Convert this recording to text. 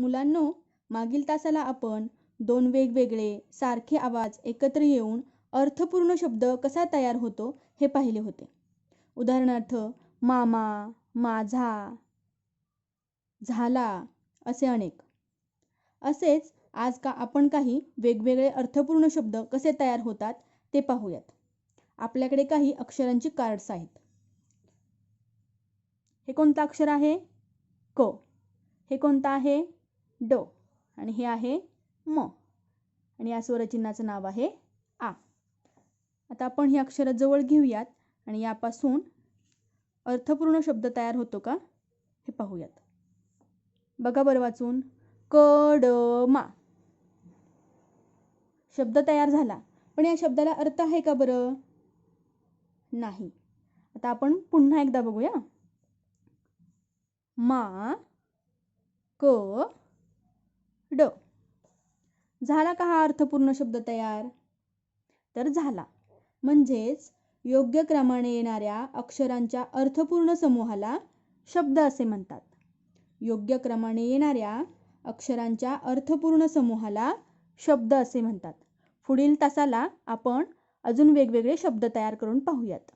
मुलांनो मागील तासाला आपण दोन वेगवेगळे सारखे आवाज एकत्र येऊन अर्थपूर्ण शब्द कसा तयार होतो हे पाहिले होते. उदाहरणार्थ मामा माझा झाला असे अनेक. असेच आज का आपण काही वेगवेगळे अर्थपूर्ण शब्द कसे तयार होतात ते पाहूयात. आपल्याकडे काही अक्षरांची कार्ड्स आहेत. हे कोणतं अक्षर आहे? क. हे कोणतं आहे? ड. आणि हे आहे म. आणि या स्वरचिन्हाचं नाव आहे आ. आता आपण ही अक्षरं जवळ घेऊयात आणि यापासून अर्थपूर्ण शब्द तयार होतो का हे पाहूयात. बघा बरं वाचून. कडमा शब्द तयार झाला. पण या शब्दाला अर्थ आहे का बरं? नाही. आता आपण पुन्हा एकदा बघूया. मा क झाला का हा अर्थपूर्ण शब्द तयार? तर झाला. म्हणजेच योग्य क्रमाने येणाऱ्या अक्षरांच्या अर्थपूर्ण समूहाला शब्द असे म्हणतात. योग्य क्रमाने येणाऱ्या अक्षरांच्या अर्थपूर्ण समूहाला शब्द असे म्हणतात. पुढील तासाला आपण अजून वेगवेगळे शब्द तयार करून पाहूयात.